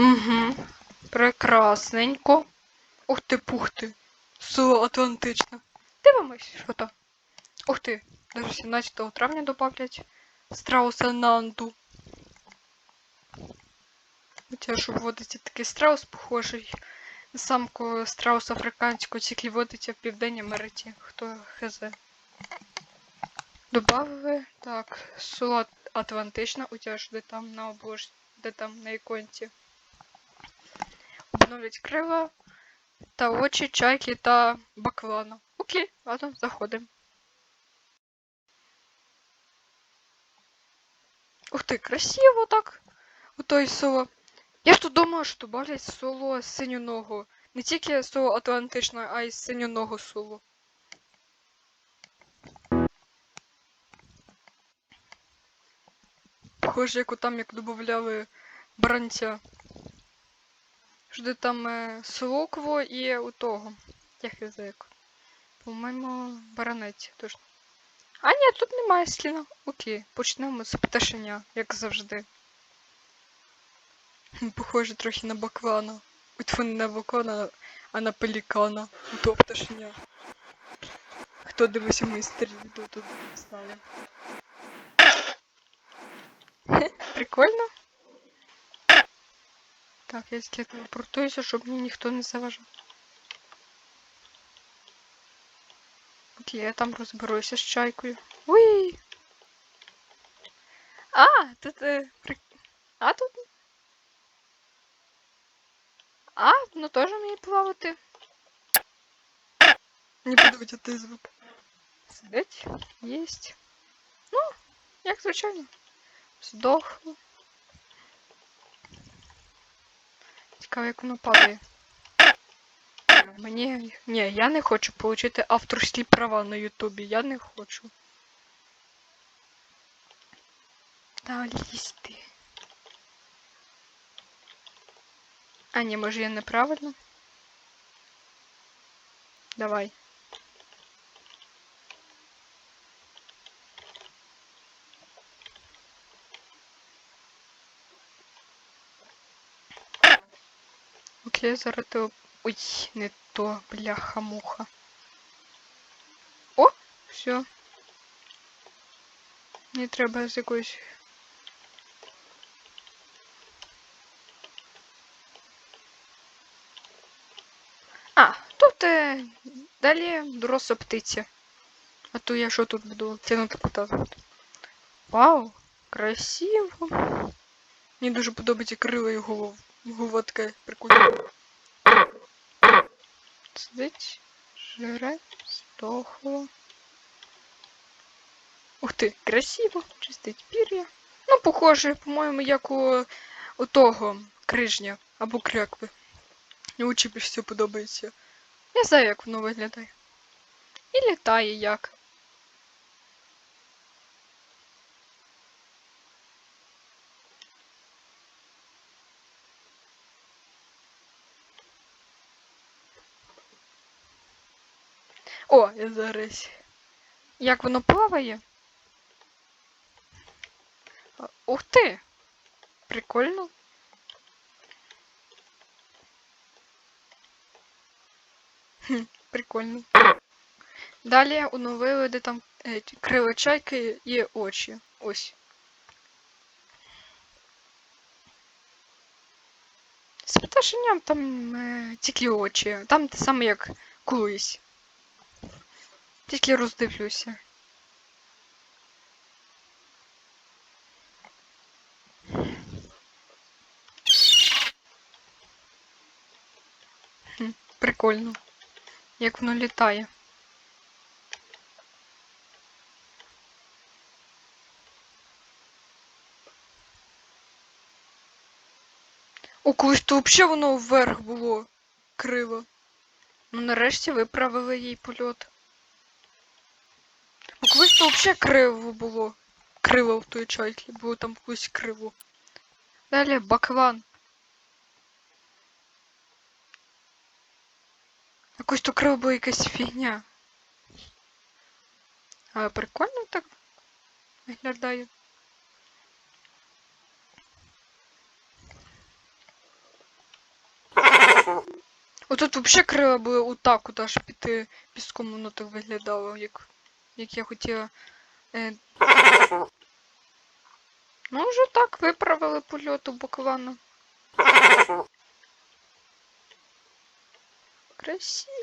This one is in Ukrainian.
Угу. Прекрасненько. Ух ти, пух ти. Атлантичне. Дивимось, що то. Ух ти. Даже 17 травня добавлять страуса Нанду. Хоча ж вводиться такий страус, похожий на самку страуса африканського, тільки водиться в Південній Америці. Хто хз. Добавили. Так, село Атлантичне, у тебе ж де там на обложці, де там на іконці. Обновлять крила та очі, чайки та баклана. Окей, ладно, заходимо. Ух ти, красиво так. У той соло. Я ж тут думала, що добавлять соло синьоного. Не тільки соло Атлантичне, а й синьоного соло. Похоже, як там як додавали бранця. Де там е, і у того. Як язик. По-моєму, баранець точно. А ні, тут немає сліна. Окей, почнемо з пташеня, як завжди. Похоже трохи на баклана. От не на баклана, а на пелікана. Того пташеня. Хто дивився мої старі відео, тут знає. Хе, Прикольно. Так, я телепортуюся, щоб мені ніхто не заважав. Окей, я там розберуся з чайкою. Уй! А, тут е, при... А тут. А, ну теж вміє плавати. Не подивіться той звук. Сидить, єсть. Ну, як звичайно. Здохло. Цікаво, як воно падає. Мені. Ні, я не хочу отримати авторські права на Ютубі. Я не хочу. Та лізти. А, ні, може я неправильно? Давай. Зараз то... Ой, не то, бляха-муха. О, все. Мені треба з якоюсь... А, тут е, далі доросла птиця. А то я що тут буду тягнути показувати? Вау, красиво. Мені дуже подобається крила його голова така прикольна. Сидить, жре, здохло. Ух ти, красиво, чистить пір'я. Ну, похоже, по-моєму, як у, у того крижня або крякви. Мені більше всього подобається. Не знаю, як воно виглядає. І літає як. О, я зараз. Як воно плаває? Ух ти! Прикольно. Прикольно. Далі оновили, де там е, крила чайки і очі. Ось. З пташенням там е, тільки очі. Там те саме як колись. Тільки роздивлюся. Прикольно. Як воно літає. О, колись то взагалі воно вверх було крило. Ну нарешті виправили їй польот. Ну колись то взагалі криво було. Криво в той чайці, було там колись криво. Далі баклан. Якось то криво була якась фігня. Але прикольно так виглядає. Отут взагалі крила були отак от аж під піском воно так виглядало, як, як я хотіла. Е... Ну, вже так виправили польоту буквально. Красиво.